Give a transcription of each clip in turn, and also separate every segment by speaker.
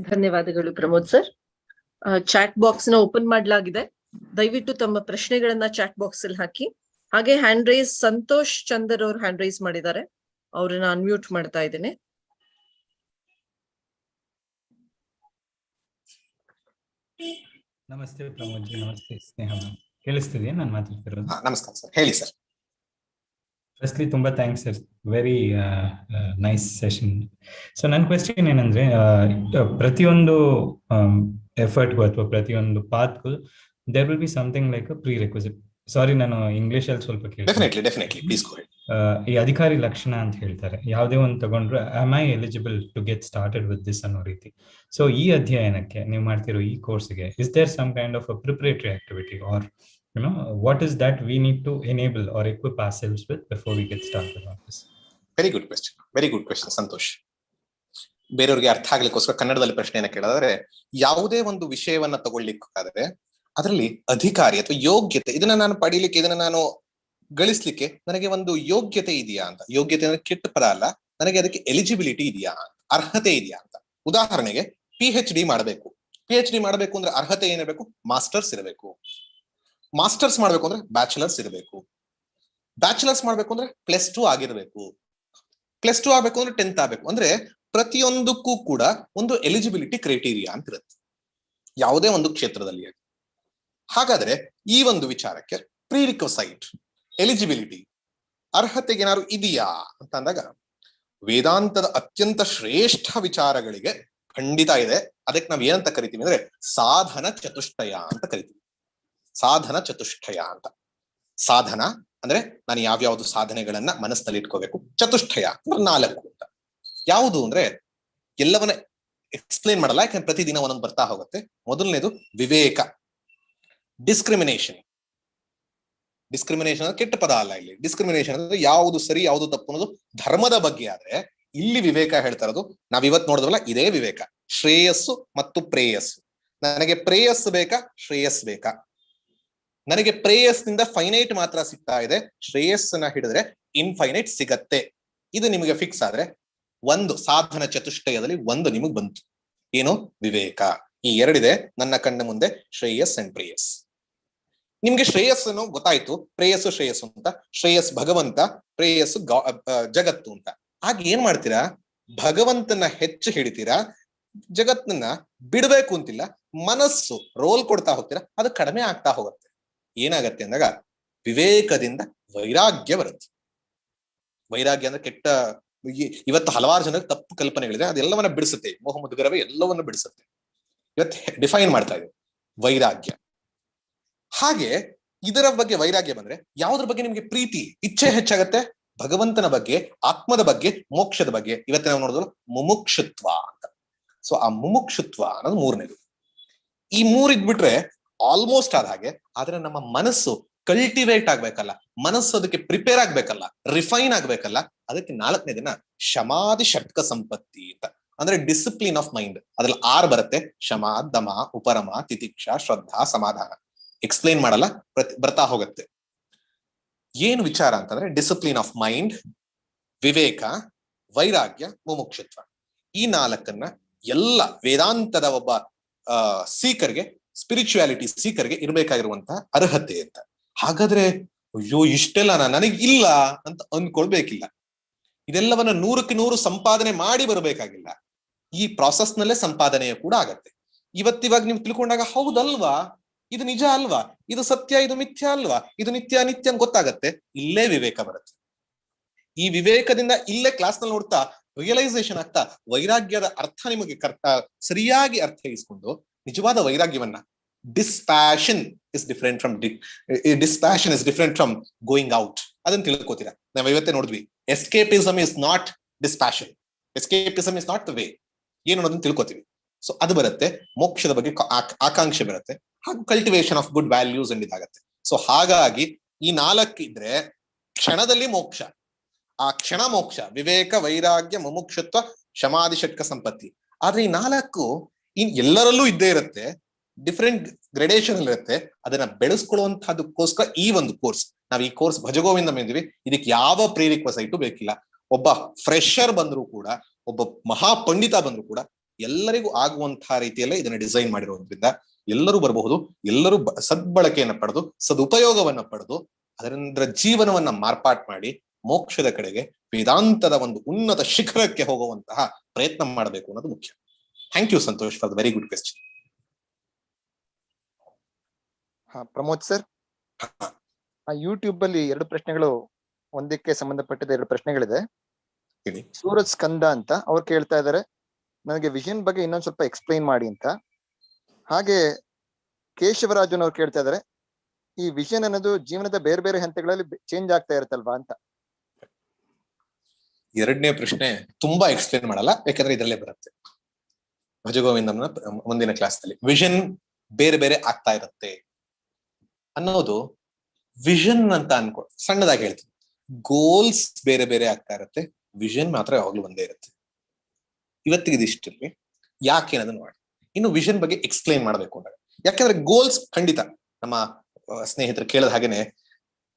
Speaker 1: ಧನ್ಯವಾದಗಳು Pramod sir. Chat ಬಾಕ್ಸ್ನ open ಮಾಡಲಾಗಿದೆ. ದಯವಿಟ್ಟು ತಮ್ಮ ಪ್ರಶ್ನೆಗಳನ್ನ ಚಾಟ್ ಬಾಕ್ಸ್ ಅಲ್ಲಿ ಹಾಕಿ. ಹಾಗೆ ಹ್ಯಾಂಡ್ ರೈಸ್ ಸಂತೋಷ್ ಚಂದರ್ ಅವರು ಹ್ಯಾಂಡ್ ರೈಸ್ ಮಾಡಿದ್ದಾರೆ. ಅವ್ರನ್ನ ಅನ್ಮ್ಯೂಟ್ ಮಾಡ್ತಾ ಇದ್ದೇನೆ.
Speaker 2: ನಮಸ್ತೆ ಪ್ರಮೋದ್ ಜಿ ನಮಸ್ತೆ ಸ್ನೇಹ ಕೇಳಿಸ್ತಿದೆಯಾ? ನಾನು ಮಾತಾಡ್ತಿರೋದು.
Speaker 3: ನಮಸ್ಕಾರ ಸರ್. ಹೇಳಿ ಸರ್.
Speaker 2: ಫಸ್ಟ್ಲಿ ತುಂಬಾ thanks sir very nice session so ನನ್ನ ಕ್ವೆಶನ್ ಏನಂದ್ರೆ ಆ, ಪ್ರತಿಯೊಂದು ಎಫರ್ಟ್ಗೂ ಅಥವಾ ಪ್ರತಿಯೊಂದು ಪಾತ್ಗೂ there will be something like prerequisite sorry ನಾನು ಇಂಗ್ಲಿಷ್ ಅಲ್ಲಿ ಸ್ವಲ್ಪ ಆ, ಈ ಅಧಿಕಾರಿ ಲಕ್ಷಣ ಅಂತ ಹೇಳ್ತಾರೆ. ಯಾವುದೇ ಒಂದು ತಗೊಂಡ್ರೆ am I eligible to get started with this ಅನ್ನೋ ರೀತಿ. ಸೊ ಈ ಅಧ್ಯಯನಕ್ಕೆ ನೀವು ಮಾಡ್ತಿರೋ ಈ ಕೋರ್ಸ್ಗೆ is there some kind of a preparatory activity or you know what is that we need to enable or equip ourselves with before we get started on this?
Speaker 3: Very good question very good question Santosh ಬೇರೆಯವ್ರಿಗೆ ಅರ್ಥ ಆಗ್ಲಿಕ್ಕೋಸ್ಕರ ಕನ್ನಡದಲ್ಲಿ ಪ್ರಶ್ನೆಯನ್ನ ಕೇಳಿದ್ರೆ, ಯಾವುದೇ ಒಂದು ವಿಷಯವನ್ನ ತಗೊಳ್ಲಿಕ್ಕಾದ್ರೆ ಅದರಲ್ಲಿ ಅಧಿಕಾರಿ ಅಥವಾ ಯೋಗ್ಯತೆ, ಇದನ್ನ ನಾನು ಪಡೀಲಿಕ್ಕೆ, ಇದನ್ನ ನಾನು ಗಳಿಸ್ಲಿಕ್ಕೆ ನನಗೆ ಒಂದು ಯೋಗ್ಯತೆ ಇದೆಯಾ ಅಂತ. ಯೋಗ್ಯತೆ ಅಂದ್ರೆ ಕೆಟ್ಟ ಪದ ಅಲ್ಲ. ನನಗೆ ಅದಕ್ಕೆ ಎಲಿಜಿಬಿಲಿಟಿ ಇದೆಯಾ ಅರ್ಹತೆ ಇದೆಯಾ ಅಂತ. ಉದಾಹರಣೆಗೆ ಪಿ ಡಿ ಮಾಡಬೇಕು. ಪಿ ಡಿ ಮಾಡಬೇಕು ಅಂದ್ರೆ ಅರ್ಹತೆ ಏನಿರಬೇಕು? ಮಾಸ್ಟರ್ಸ್ ಇರಬೇಕು. ಮಾಸ್ಟರ್ಸ್ ಮಾಡ್ಬೇಕು ಅಂದ್ರೆ ಬ್ಯಾಚುಲರ್ಸ್ ಇರಬೇಕು. ಬ್ಯಾಚುಲರ್ಸ್ ಮಾಡ್ಬೇಕು ಅಂದ್ರೆ ಪ್ಲಸ್ ಟು ಆಗಿರ್ಬೇಕು. ಪ್ಲಸ್ ಟು ಆಗ್ಬೇಕು ಅಂದ್ರೆ ಟೆಂತ್ ಆಗ್ಬೇಕು. ಅಂದ್ರೆ ಪ್ರತಿಯೊಂದಕ್ಕೂ ಕೂಡ ಒಂದು ಎಲಿಜಿಬಿಲಿಟಿ ಕ್ರೈಟೀರಿಯಾ ಅಂತ ಇರುತ್ತೆ. ಯಾವುದೇ ಒಂದು ಕ್ಷೇತ್ರದಲ್ಲಿ. ಹಾಗಾದ್ರೆ ಈ ಒಂದು ವಿಚಾರಕ್ಕೆ ಪ್ರೀರಿಕೋಸೈಟ್ ಎಲಿಜಿಬಿಲಿಟಿ ಅರ್ಹತೆಗೆ ಏನಾದ್ರು ಇದೆಯಾ ಅಂತ ಅಂದಾಗ, ವೇದಾಂತದ ಅತ್ಯಂತ ಶ್ರೇಷ್ಠ ವಿಚಾರಗಳಿಗೆ ಖಂಡಿತ ಇದೆ. ಅದಕ್ಕೆ ನಾವ್ ಏನಂತ ಕರಿತೀವಿ ಅಂದ್ರೆ ಸಾಧನ ಚತುಷ್ಟಯ ಅಂತ ಕರಿತೀವಿ. ಸಾಧನ ಚತುಷ್ಟಯ ಅಂತ. ಸಾಧನ ಅಂದ್ರೆ ನಾನು ಯಾವ್ಯಾವ್ದು ಸಾಧನೆಗಳನ್ನ ಮನಸ್ಸಿನಲ್ಲಿ ಇಟ್ಕೋಬೇಕು. ಚತುಷ್ಟಯ ಅಂದ್ರೆ ನಾಲ್ಕು ಅಂತ. ಯಾವುದು ಅಂದ್ರೆ ಎಲ್ಲವನ್ನ ಎಕ್ಸ್ಪ್ಲೇನ್ ಮಾಡಲ್ಲ, ಯಾಕಂದ್ರೆ ಪ್ರತಿದಿನ ಒಂದೊಂದು ಬರ್ತಾ ಹೋಗುತ್ತೆ. ಮೊದಲನೇದು ವಿವೇಕ. ಡಿಸ್ಕ್ರಿಮಿನೇಷನ್ ಡಿಸ್ಕ್ರಿಮಿನೇಷನ್ ಕೆಟ್ಟ ಪದ ಅಲ್ಲ ಇಲ್ಲಿ. ಡಿಸ್ಕ್ರಿಮಿನೇಷನ್ ಅಂದ್ರೆ ಯಾವುದು ಸರಿ, ಯಾವುದು ತಪ್ಪು ಅನ್ನೋದು ಧರ್ಮದ ಬಗ್ಗೆ ಆದ್ರೆ ಇಲ್ಲಿ ವಿವೇಕ ಹೇಳ್ತಾ ಇರೋದು ನಾವ್ ಇವತ್ ನೋಡಿದ್ರಲ್ಲ ಇದೇ ವಿವೇಕ. ಶ್ರೇಯಸ್ಸು ಮತ್ತು ಪ್ರೇಯಸ್ಸು. ನನಗೆ ಪ್ರೇಯಸ್ ಬೇಕಾ ಶ್ರೇಯಸ್ ಬೇಕಾ? ನನಗೆ ಪ್ರೇಯಸ್ನಿಂದ ಫೈನೈಟ್ ಮಾತ್ರ ಸಿಗ್ತಾ ಇದೆ. ಶ್ರೇಯಸ್ಸನ್ನ ಹಿಡಿದ್ರೆ ಇನ್ಫೈನೈಟ್ ಸಿಗತ್ತೆ. ಇದು ನಿಮಗೆ ಫಿಕ್ಸ್ ಆದ್ರೆ ಒಂದು ಸಾಧನ ಚತುಷ್ಟಯದಲ್ಲಿ ಒಂದು ನಿಮಗೆ ಬಂತು. ಏನು? ವಿವೇಕ. ಈ ಎರಡಿದೆ ನನ್ನ ಕಣ್ಣ ಮುಂದೆ ಶ್ರೇಯಸ್ ಅಂಡ್ ಪ್ರೇಯಸ್. ನಿಮ್ಗೆ ಶ್ರೇಯಸ್ಸನ್ನು ಗೊತ್ತಾಯ್ತು. ಪ್ರೇಯಸ್ಸು ಶ್ರೇಯಸ್ಸು ಅಂತ, ಶ್ರೇಯಸ್ ಭಗವಂತ, ಪ್ರೇಯಸ್ಸು ಜಗತ್ತು ಅಂತ. ಆಗ ಏನ್ ಮಾಡ್ತೀರಾ? ಭಗವಂತನ ಹೆಚ್ಚು ಹಿಡಿತೀರಾ? ಜಗತ್ತನ್ನ ಬಿಡಬೇಕು ಅಂತಿಲ್ಲ. ಮನಸ್ಸು ರೋಲ್ ಕೊಡ್ತಾ ಹೋಗ್ತೀರಾ? ಅದು ಕಡಿಮೆ ಆಗ್ತಾ ಹೋಗುತ್ತೆ. ಏನಾಗತ್ತೆ ಅಂದಾಗ ವಿವೇಕದಿಂದ ವೈರಾಗ್ಯ ಬರುತ್ತೆ. ವೈರಾಗ್ಯ ಅಂದ್ರೆ ಕೆಟ್ಟ ಇವತ್ತು ಹಲವಾರು ಜನಕ್ಕೆ ತಪ್ಪು ಕಲ್ಪನೆಗಳಿದೆ. ಅದೆಲ್ಲವನ್ನ ಬಿಡಿಸುತ್ತೆ. ಮುದುಗರವೇ ಎಲ್ಲವನ್ನ ಬಿಡಿಸುತ್ತೆ. ಇವತ್ತು ಡಿಫೈನ್ ಮಾಡ್ತಾ ಇದೆ ವೈರಾಗ್ಯ. ಹಾಗೆ ಇದರ ಬಗ್ಗೆ ವೈರಾಗ್ಯ ಬಂದ್ರೆ ಯಾವ್ದ್ರ ಬಗ್ಗೆ ನಿಮ್ಗೆ ಪ್ರೀತಿ? ಇಚ್ಛೆ ಹೆಚ್ಚಾಗತ್ತೆ? ಭಗವಂತನ ಬಗ್ಗೆ, ಆತ್ಮದ ಬಗ್ಗೆ, ಮೋಕ್ಷದ ಬಗ್ಗೆ. ಇವತ್ತು ನಾವು ನೋಡಿದ್ರು ಮುಮುಕ್ಷುತ್ವ ಅಂತ. ಸೊ ಆ ಮುಮುಕ್ಷುತ್ವ ಅನ್ನೋದು ಮೂರನೇದು. ಈ ಮೂರ್ ಇದ್ಬಿಟ್ರೆ ಆಲ್ಮೋಸ್ಟ್ ಆದ ಹಾಗೆ, ಆದ್ರೆ ನಮ್ಮ ಮನಸ್ಸು ಕಲ್ಟಿವೇಟ್ ಆಗ್ಬೇಕಲ್ಲ, ಮನಸ್ಸು ಅದಕ್ಕೆ ಪ್ರಿಪೇರ್ ಆಗ್ಬೇಕಲ್ಲ ರಿಫೈನ್ ಆಗ್ಬೇಕಲ್ಲ, ಅದಕ್ಕೆ ನಾಲ್ಕನೇ ದಿನ ಶಮಾದಿ ಷಟ್ಕ ಸಂಪತ್ತಿ ಅಂತ. ಅಂದ್ರೆ ಡಿಸಿಪ್ಲಿನ್ ಆಫ್ ಮೈಂಡ್ ಅದ್ರಲ್ಲಿ ಆರ್ ಬರುತ್ತೆ ಶಮ ದಮ, ಉಪರಮ, ತಿತಿಕ್ಷ, ಶ್ರದ್ಧಾ, ಸಮಾಧಾನ. ಎಕ್ಸ್ಪ್ಲೇನ್ ಮಾಡಲ್ಲ ಬರ್ತಾ ಹೋಗುತ್ತೆ. ಏನು ವಿಚಾರ ಅಂತಂದ್ರೆ ಡಿಸಿಪ್ಲಿನ್ ಆಫ್ ಮೈಂಡ್ ವಿವೇಕ, ವೈರಾಗ್ಯ, ಮುಮುಕ್ಷತ್ವ. ಈ ನಾಲ್ಕನ್ನ ಎಲ್ಲ ವೇದಾಂತದ ಒಬ್ಬ ಸೀಕರ್ಗೆ ಸ್ಪಿರಿಚುಯಾಲಿಟಿ ಸೀಕರ್ಗೆ ಇರ್ಬೇಕಾಗಿರುವಂತಹ ಅರ್ಹತೆ ಅಂತ. ಹಾಗಾದ್ರೆ, ಅಯ್ಯೋ, ಇಷ್ಟೆಲ್ಲ ನನಗೆ ಇಲ್ಲ ಅಂತ ಅನ್ಕೊಳ್ಬೇಕಿಲ್ಲ. ಇದೆಲ್ಲವನ್ನ ನೂರಕ್ಕೆ ನೂರು ಸಂಪಾದನೆ ಮಾಡಿ ಬರಬೇಕಾಗಿಲ್ಲ. ಈ ಪ್ರಾಸೆಸ್ ನಲ್ಲೇ ಸಂಪಾದನೆ ಕೂಡ ಆಗತ್ತೆ. ಇವತ್ತಿವಾಗ ನೀವು ತಿಳ್ಕೊಂಡಾಗ, ಹೌದಲ್ವಾ? ಇದು ನಿಜ ಅಲ್ವಾ? ಇದು ಸತ್ಯ, ಇದು ಮಿಥ್ಯ ಅಲ್ವಾ? ಇದು ನಿತ್ಯ ನಿತ್ಯ ಗೊತ್ತಾಗತ್ತೆ. ಇಲ್ಲೇ ವಿವೇಕ ಬರುತ್ತೆ. ಈ ವಿವೇಕದಿಂದ ಇಲ್ಲೇ ಕ್ಲಾಸ್ನಲ್ಲಿ ನೋಡ್ತಾ ರಿಯಲೈಸೇಷನ್ ಆಗ್ತಾ, ವೈರಾಗ್ಯದ ಅರ್ಥ ನಿಮಗೆ ಕರ್ತ ಸರಿಯಾಗಿ ಅರ್ಥೈಸ್ಕೊಂಡು ನಿಜವಾದ ವೈರಾಗ್ಯವನ್ನ. Dispassion is different from dispassion is different from going out ಅದನ್ನ ತಿಳ್ಕೊತೀರಾ? ನಾವ್ ಇವತ್ತೇ ನೋಡಿದ್ವಿ. Escapism is not dispassion escapism is not the way ಏನು ಅನ್ನೋದನ್ನ ತಿಳ್ಕೊತೀವಿ. ಸೊ ಅದು ಬರುತ್ತೆ. ಮೋಕ್ಷದ ಬಗ್ಗೆ ಆಕಾಂಕ್ಷೆ ಬರುತ್ತೆ. ಹಾಗೂ cultivation of good values and so ಹಾಗಾಗಿ ಈ ನಾಲ್ಕು ಇದ್ರೆ ಕ್ಷಣದಲ್ಲಿ ಮೋಕ್ಷ. ಆ ಕ್ಷಣ ಮೋಕ್ಷ, ವಿವೇಕ, ವೈರಾಗ್ಯ, ಮುಮುಕ್ಷತ್ವ ಷಟ್ಕ ಸಂಪತ್ತಿ. ಆದ್ರೆ ಈ ನಾಲ್ಕು ಇನ್ ಎಲ್ಲರಲ್ಲೂ ಇದ್ದೇ ಇರುತ್ತೆ ಡಿಫ್ರೆಂಟ್ ಗ್ರೆಡೇಷನ್ ಇರುತ್ತೆ, ಅದನ್ನ ಬೆಳೆಸ್ಕೊಳ್ಳುವಂತಹದಕ್ಕೋಸ್ಕರ ಈ ಒಂದು ಕೋರ್ಸ್ ನಾವ್ ಈ ಕೋರ್ಸ್ ಭಜಗೋವಿಂದ ಮೇದಿವಿ ಇದಕ್ಕೆ ಯಾವ ಪ್ರೇರಿಕ ಸೈಟು ಬೇಕಿಲ್ಲ. ಒಬ್ಬ ಫ್ರೆಶರ್ ಬಂದ್ರು ಕೂಡ, ಒಬ್ಬ ಮಹಾ ಪಂಡಿತ ಬಂದ್ರು ಕೂಡ, ಎಲ್ಲರಿಗೂ ಆಗುವಂತಹ ರೀತಿಯಲ್ಲೇ ಇದನ್ನ ಡಿಸೈನ್ ಮಾಡಿರೋದ್ರಿಂದ ಎಲ್ಲರೂ ಬರಬಹುದು, ಎಲ್ಲರೂ ಸದ್ಬಳಕೆಯನ್ನ ಪಡೆದು, ಸದುಪಯೋಗವನ್ನ ಪಡೆದು, ಅದರಿಂದ ಜೀವನವನ್ನ ಮಾರ್ಪಾಟ್ ಮಾಡಿ, ಮೋಕ್ಷದ ಕಡೆಗೆ ವೇದಾಂತದ ಒಂದು ಉನ್ನತ ಶಿಖರಕ್ಕೆ ಹೋಗುವಂತಹ ಪ್ರಯತ್ನ ಮಾಡಬೇಕು ಅನ್ನೋದು ಮುಖ್ಯ. Thank you Santosh for very good
Speaker 4: ಹಾ ಪ್ರಮೋದ್ ಸರ್. ಆ ಯೂಟ್ಯೂಬ್ ಅಲ್ಲಿ ಎರಡು ಪ್ರಶ್ನೆಗಳು ಒಂದಕ್ಕೆ ಸಂಬಂಧಪಟ್ಟಿದ ಎರಡು ಪ್ರಶ್ನೆಗಳಿದೆ. ಸೂರಜ್ ಸ್ಕಂದ ಅಂತ ಅವ್ರು ಕೇಳ್ತಾ ಇದ್ದಾರೆ. ನನಗೆ ವಿಷನ್ ಬಗ್ಗೆ ಇನ್ನೊಂದ್ ಸ್ವಲ್ಪ ಎಕ್ಸ್ಪ್ಲೈನ್ ಮಾಡಿ ಅಂತ. ಹಾಗೆ ಕೇಶವರಾಜನ್ ಅವ್ರು ಕೇಳ್ತಾ ಇದ್ದಾರೆ. ಈ ವಿಷನ್ ಅನ್ನೋದು ಜೀವನದ ಬೇರೆ ಬೇರೆ ಹಂತಗಳಲ್ಲಿ ಚೇಂಜ್ ಆಗ್ತಾ ಇರುತ್ತಲ್ವಾ ಅಂತ.
Speaker 3: ಎರಡನೇ ಪ್ರಶ್ನೆ ತುಂಬಾ ಎಕ್ಸ್ಪ್ಲೈನ್ ಮಾಡಲ್ಲ ಯಾಕಂದ್ರೆ ಇದರಲ್ಲೇ ಬರುತ್ತೆ. ಭಜಗೋವಿಂದಮ್ನ ಮುಂದಿನ ಕ್ಲಾಸ್ನಲ್ಲಿ ವಿಷನ್ ಬೇರೆ ಬೇರೆ ಆಗ್ತಾ ಇರುತ್ತೆ ಅನ್ನೋದು ವಿಷನ್ ಅಂತ ಅನ್ಕೊ, ಸಣ್ಣದಾಗಿ ಹೇಳ್ತೀನಿ. ಗೋಲ್ಸ್ ಬೇರೆ ಬೇರೆ ಆಗ್ತಾ ಇರುತ್ತೆ. ವಿಷನ್ ಮಾತ್ರ ಯಾವಾಗ್ಲೂ ಒಂದೇ ಇರುತ್ತೆ. ಇವತ್ತಿಗೆ ಇದಿಷ್ಟಿರ್ಲಿ ಯಾಕೆ ನೋಡಿ ಇನ್ನು ವಿಷನ್ ಬಗ್ಗೆ ಎಕ್ಸ್ಪ್ಲೈನ್ ಮಾಡ್ಬೇಕು ಅಂದಾಗ ಯಾಕಂದ್ರೆ ಗೋಲ್ಸ್ ಖಂಡಿತ ನಮ್ಮ ಸ್ನೇಹಿತರು ಕೇಳಿದ ಹಾಗೇನೆ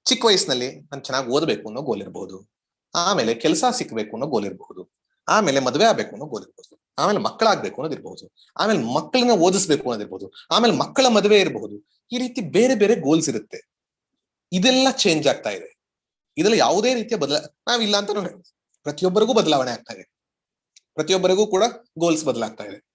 Speaker 3: ಚಿಕ್ಕ ವಯಸ್ಸಿನಲ್ಲಿ ನಾನು ಚೆನ್ನಾಗಿ ಓದಬೇಕು ಅನ್ನೋ ಗೋಲ್ ಇರಬಹುದು ಆಮೇಲೆ ಕೆಲಸ ಸಿಕ್ಬೇಕು ಅನ್ನೋ ಗೋಲ್ ಇರಬಹುದು ಆಮೇಲೆ ಮದುವೆ ಆಗ್ಬೇಕು ಅನ್ನೋ ಗೋಲ್ ಇರಬಹುದು ಆಮೇಲೆ ಮಕ್ಕಳಾಗ್ಬೇಕು ಅನ್ನೋದಿರ್ಬಹುದು. ಆಮೇಲೆ ಮಕ್ಕಳನ್ನ ಓದಿಸ್ಬೇಕು ಅನ್ನೋದಿರ್ಬಹುದು. ಆಮೇಲೆ ಮಕ್ಕಳ ಮದುವೆ ಇರಬಹುದು. ಈ ರೀತಿ ಬೇರೆ ಬೇರೆ ಗೋಲ್ಸ್ ಇರುತ್ತೆ. ಇದೆಲ್ಲ ಚೇಂಜ್ ಆಗ್ತಾ ಇದೆ. ಇದೆಲ್ಲ ಯಾವುದೇ ರೀತಿಯ ಬದಲ ನಾವಿಲ್ಲ ಅಂತ ಪ್ರತಿಯೊಬ್ಬರಿಗೂ ಬದಲಾವಣೆ ಆಗ್ತಾ ಇದೆ. ಪ್ರತಿಯೊಬ್ಬರಿಗೂ ಕೂಡ ಗೋಲ್ಸ್ ಬದಲಾಗ್ತಾ ಇದೆ.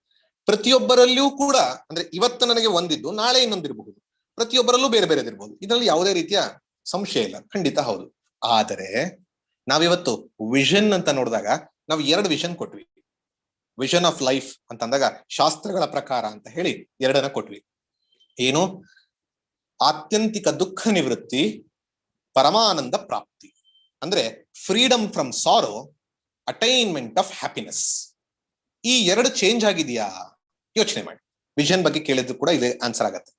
Speaker 3: ಪ್ರತಿಯೊಬ್ಬರಲ್ಲಿಯೂ ಕೂಡ, ಅಂದ್ರೆ ಇವತ್ತು ನನಗೆ ಒಂದಿದ್ದು, ನಾಳೆ ಇನ್ನೊಂದಿರಬಹುದು ಪ್ರತಿಯೊಬ್ಬರಲ್ಲೂ ಬೇರೆ ಬೇರೆ ಇರಬಹುದು. ಇದರಲ್ಲಿ ಯಾವುದೇ ರೀತಿಯ ಸಂಶಯ ಇಲ್ಲ. ಖಂಡಿತ ಹೌದು. ಆದರೆ, ನಾವಿವತ್ತು ವಿಷನ್ ಅಂತ ನೋಡಿದಾಗ, ನಾವು ಎರಡು ವಿಷನ್ ಕೊಟ್ವಿ. ವಿಷನ್ ಆಫ್ ಲೈಫ್ ಅಂತ ಅಂದಾಗ ಶಾಸ್ತ್ರಗಳ ಪ್ರಕಾರ ಅಂತ ಹೇಳಿ ಎರಡನ್ನ ಕೊಟ್ವಿ. ಏನು? ಆತ್ಯಂತಿಕ ದುಃಖ ನಿವೃತ್ತಿ, ಪರಮಾನಂದ ಪ್ರಾಪ್ತಿ. ಅಂದ್ರೆ freedom from sorrow attainment of happiness ಈ ಎರಡು ಚೇಂಜ್ ಆಗಿದೆಯಾ? ಯೋಚನೆ ಮಾಡಿ. ವಿಷನ್ ಬಗ್ಗೆ ಕೇಳಿದ್ರು ಕೂಡ ಇದೆ ಆನ್ಸರ್ ಆಗತ್ತೆ.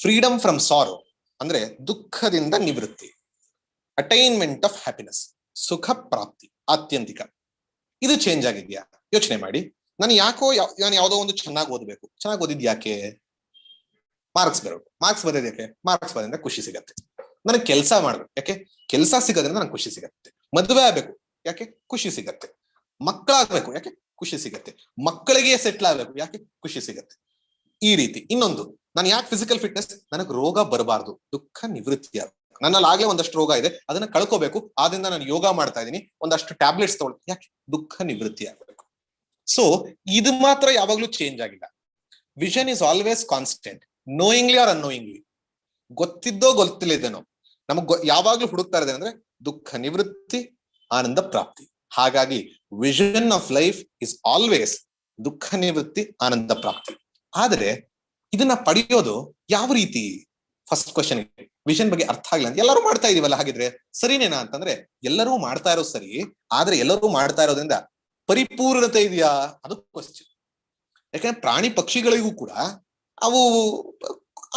Speaker 3: ಫ್ರೀಡಮ್ ಫ್ರಮ್ ಸಾರೋ ಅಂದ್ರೆ ದುಃಖದಿಂದ ನಿವೃತ್ತಿ. ಅಟೈನ್ಮೆಂಟ್ ಆಫ್ ಹ್ಯಾಪಿನೆಸ್ ಸುಖ ಪ್ರಾಪ್ತಿ, ಆತ್ಯಂತಿಕ. ಇದು ಚೇಂಜ್ ಆಗಿದ್ಯಾ? ಯೋಚನೆ ಮಾಡಿ. ನಾನು ಯಾಕೋ ನಾನು ಯಾವುದೋ ಒಂದು ಚೆನ್ನಾಗಿ ಓದಬೇಕು. ಚೆನ್ನಾಗಿ ಓದಿದ್ ಯಾಕೆ? ಮಾರ್ಕ್ಸ್ ಬರಬೇಕು ಮಾರ್ಕ್ಸ್ ಬರೋದು ಯಾಕೆ? ಮಾರ್ಕ್ಸ್ ಬರೋದ್ರಿಂದ ಖುಷಿ ಸಿಗತ್ತೆ. ನನಗೆ ಕೆಲಸ ಮಾಡ್ಬೇಕು. ಯಾಕೆ? ಕೆಲಸ ಸಿಗೋದ್ರಿಂದ ನನಗೆ ಖುಷಿ ಸಿಗತ್ತೆ. ಮದುವೆ ಆಗ್ಬೇಕು. ಯಾಕೆ? ಖುಷಿ ಸಿಗತ್ತೆ. ಮಕ್ಕಳಾಗ್ಬೇಕು. ಯಾಕೆ? ಖುಷಿ ಸಿಗತ್ತೆ. ಮಕ್ಕಳಿಗೆ ಸೆಟ್ಲ್ ಆಗ್ಬೇಕು. ಯಾಕೆ? ಖುಷಿ ಸಿಗತ್ತೆ. ಈ ರೀತಿ. ಇನ್ನೊಂದು. ನಾನು ಯಾಕೆ ಫಿಸಿಕಲ್ ಫಿಟ್ನೆಸ್ ನನಗೆ ರೋಗ ಬರಬಾರ್ದು. ದುಃಖ ನಿವೃತ್ತಿ ಆಗ್ಬೇಕು. ನನ್ನಲ್ಲಿ ಆಗ್ಲೇ ಒಂದಷ್ಟು ರೋಗ ಇದೆ. ಅದನ್ನ ಕಳ್ಕೋಬೇಕು. ಆದ್ರಿಂದ ನಾನು ಯೋಗ ಮಾಡ್ತಾ ಇದ್ದೀನಿ. ಒಂದಷ್ಟು ಟ್ಯಾಬ್ಲೆಟ್ಸ್ ತಗೊಳ್ ಯಾಕೆ? ದುಃಖ ನಿವೃತ್ತಿ ಆಗ್ಬೇಕು. ಸೊ ಇದು ಮಾತ್ರ ಯಾವಾಗ್ಲೂ ಚೇಂಜ್ ಆಗಿಲ್ಲ. Vision is always constant knowingly or unknowingly ಗೊತ್ತಿದ್ದೋ ಗೊತ್ತಿಲ್ಲದೇನೋ ನಮಗ್ ಯಾವಾಗ್ಲೂ ಹುಡುಕ್ತಾ ಇದೆ ಅಂದ್ರೆ ದುಃಖ, ನಿವೃತ್ತಿ, ಆನಂದ, ಪ್ರಾಪ್ತಿ. ಹಾಗಾಗಿ vision of life is always ದುಃಖ, ನಿವೃತ್ತಿ, ಆನಂದ, ಪ್ರಾಪ್ತಿ. ಆದರೆ ಇದನ್ನ ಪಡೆಯೋದು ಯಾವ ರೀತಿ? ಫಸ್ಟ್ ಕ್ವಶನ್ ವಿಷನ್ ಬಗ್ಗೆ ಅರ್ಥ ಆಗಿಲ್ಲ ಅಂತ ಎಲ್ಲರೂ ಮಾಡ್ತಾ ಇದೀವಲ್ಲ, ಹಾಗಿದ್ರೆ ಸರಿನೇನಾ ಅಂತಂದ್ರೆ ಎಲ್ಲರೂ ಮಾಡ್ತಾ ಇರೋದು ಸರಿ, ಆದ್ರೆ ಎಲ್ಲರೂ ಮಾಡ್ತಾ ಇರೋದ್ರಿಂದ ಪರಿಪೂರ್ಣತೆ ಇದೆಯಾ? ಅದು ಕ್ವಶನ್ ಯಾಕಂದ್ರೆ ಪ್ರಾಣಿ ಪಕ್ಷಿಗಳಿಗೂ ಕೂಡ ಅವು